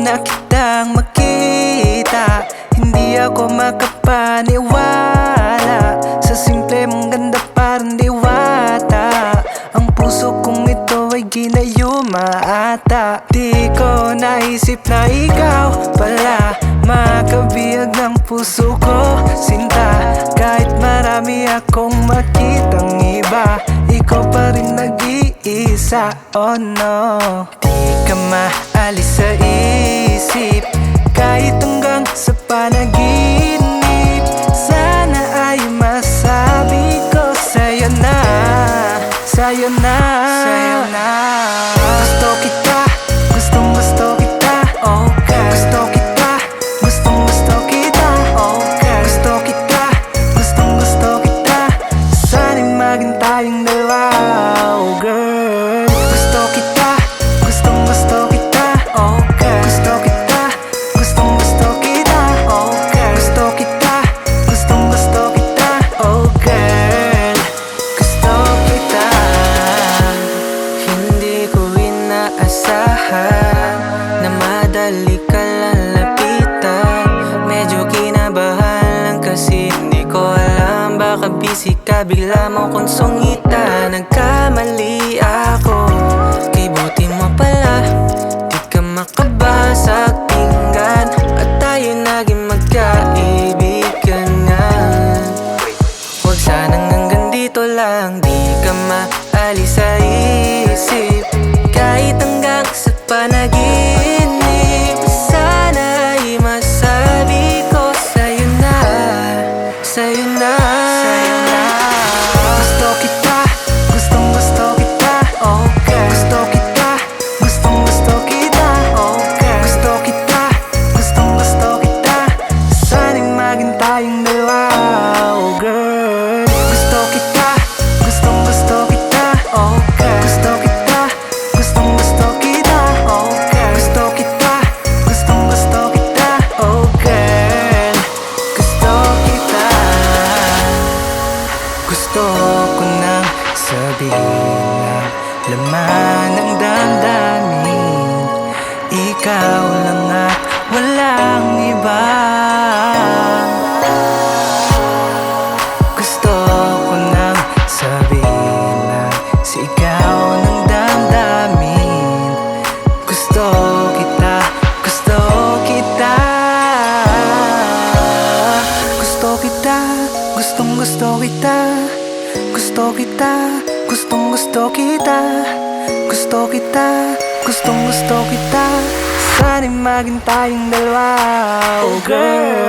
na kitang makita. Hindi ako makapaniwala. Sa simple mong ganda parang diwata. Ang puso kong ito ay ginayuma ata Di ko naisip na ikaw pala. Makabiyag ng puso ko sinta. Kahit marami akong makitang iba Ikaw pa rin nag-iisa, oh no. Di ka maalis sa I am listahan Na madali ka lalapitan Medyo kinabahan lang kasi Hindi ko alam. Baka busy ka Bigla mo kong Nagkamali ako. laman ng damdamin. Ikaw lang at walang iba. Gusto ko nang sabihin na si ikaw ng damdamin. Gusto kita, gusto kita. Gusto kita, gustong gusto kita. Gusto kita Gustong gusto kita Gusto kita Gustong gusto kita. Sana'y maging tayong dalawa. Oh girl.